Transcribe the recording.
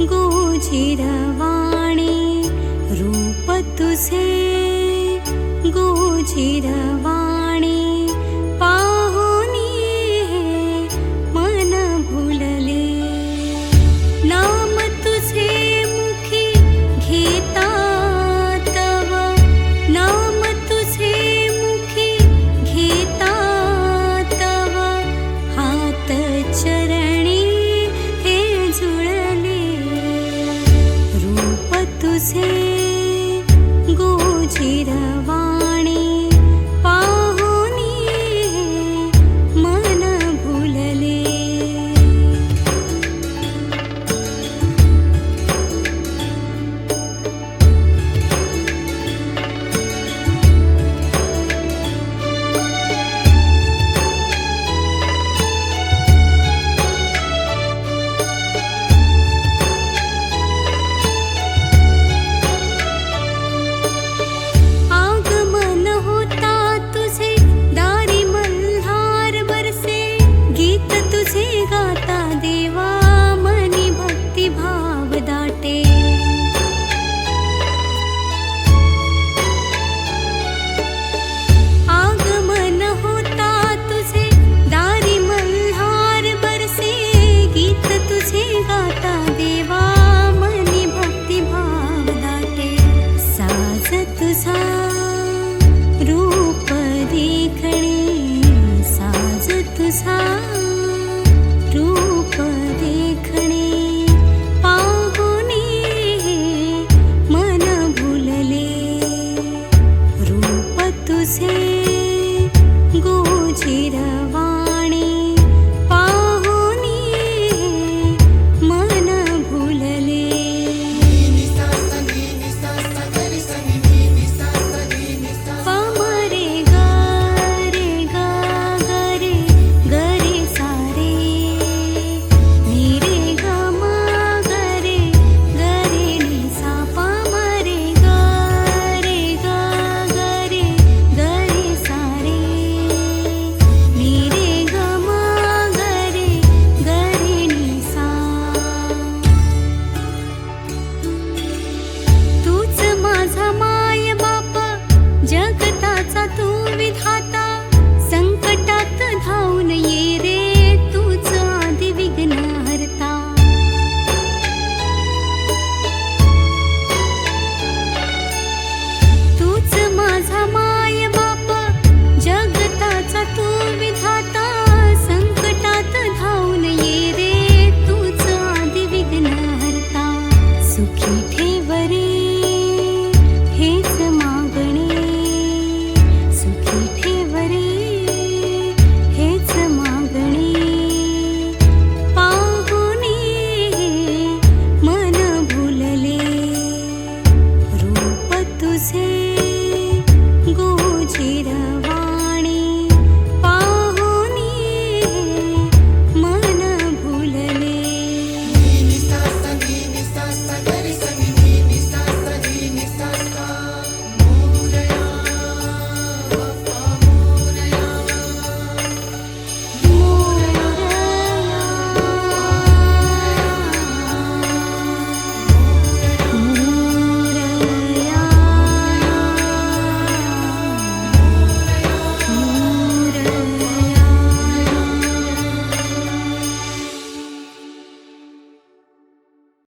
गोजिरवाणे रूप गोजिरवाणे see 的 सुखी ठेवरे हेच मागणे. सुखी ठेवरे हेच मागणे. पाहुणे मन भुलले रूप तुझे